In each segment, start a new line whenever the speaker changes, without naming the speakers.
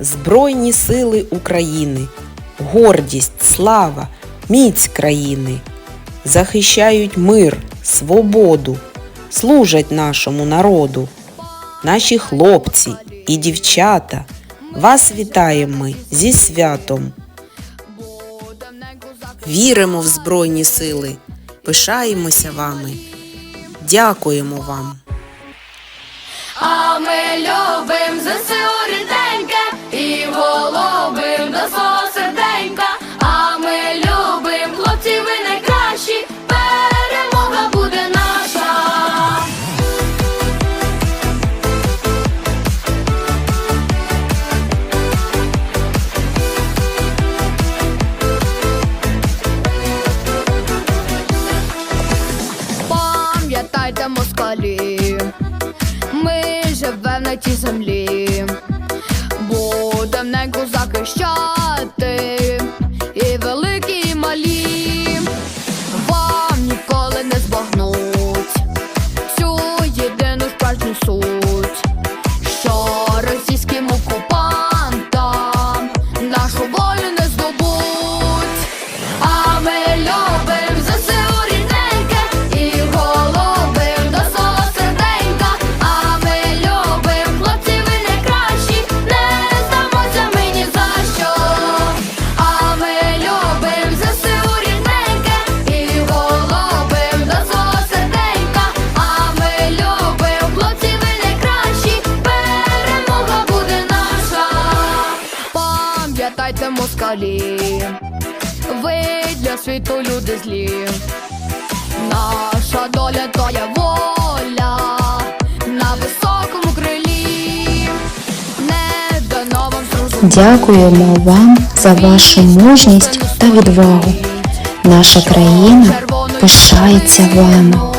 Збройні сили України, гордість, слава, міць країни, захищають мир, свободу, служать нашому народу. Наші хлопці і дівчата, вас вітаємо ми зі святом. Віримо в Збройні сили, пишаємося вами, дякуємо вам.
Тій землі, будем неньку захищати, Москалі. Ви для світу люди злі. Наша доля то є воля на високому крилі. Не дано вам зрозуміти.
Дякуємо вам за вашу мужність та відвагу. Наша країна пишається вами.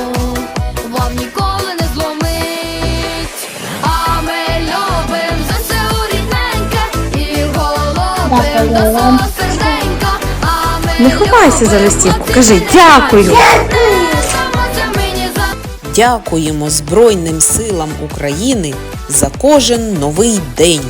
Не
ховайся за листівку, кажи дякую.
Дякуємо Збройним силам України за кожен новий день.